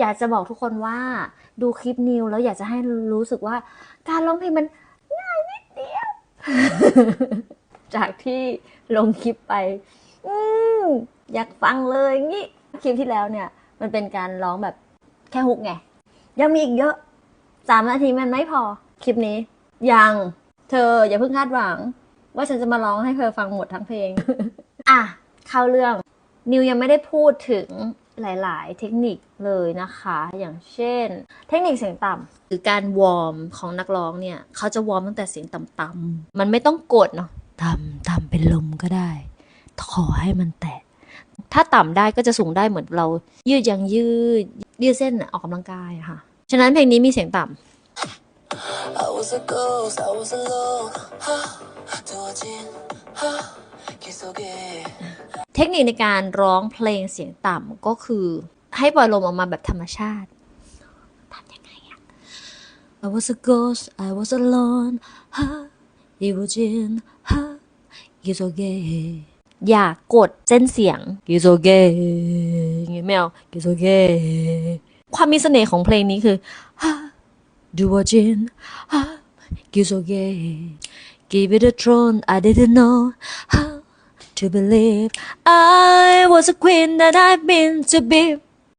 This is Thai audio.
อยากจะบอกทุกคนว่าดูคลิปนิวแล้วอยากจะให้รู้สึกว่า การร้องเพลงมันง่ายนิดเดียว จากที่ลงคลิปไป อืมอยากฟังเลยงี้คลิปที่แล้วเนี่ย มันเป็นการร้องแบบแค่ฮุกไง ยังมีอีกเยอะสามนาทีมันไม่พอคลิปนี้ ยังเธออย่าเพิ่งคาดหวัง ว่าฉันจะมาร้องให้เธอฟังหมดทั้งเพลง อะเข้าเรื่อง นิวยังไม่ได้พูดถึง หลาย ๆ เทคนิคเลยนะคะ อย่างเช่น เทคนิคเสียงต่ำหรือการวอร์มของนักร้องเนี่ยเขาจะวอร์มตั้งแต่เสียงต่ำๆมันไม่ต้องกดเนาะต่ำต่ำเป็นลมก็ได้ ขอให้มันแตะ ถ้าต่ำได้ก็จะสูงได้เหมือนเรายืดยังยืด ยืดเส้นออกกำลังกายอะค่ะ ฉะนั้นเพลงนี้มีเสียงต่ำ เทคนิคในการร้องเพลงเสียงต่ำก็คือให้ปล่อยลมออกมาแบบธรรมชาติทำยังไงอะ I was a ghost I was alone ฮะ you were in ฮะ you so gay อย่ากดเส้นเสียง you so gay เงี้ยแมว you so gay ความมีเสน่ห์ของเพลงนี้คือฮะ do what in ฮะ you so gay give it a throne I didn't know ฮะ to believe. I was a queen that I've been to be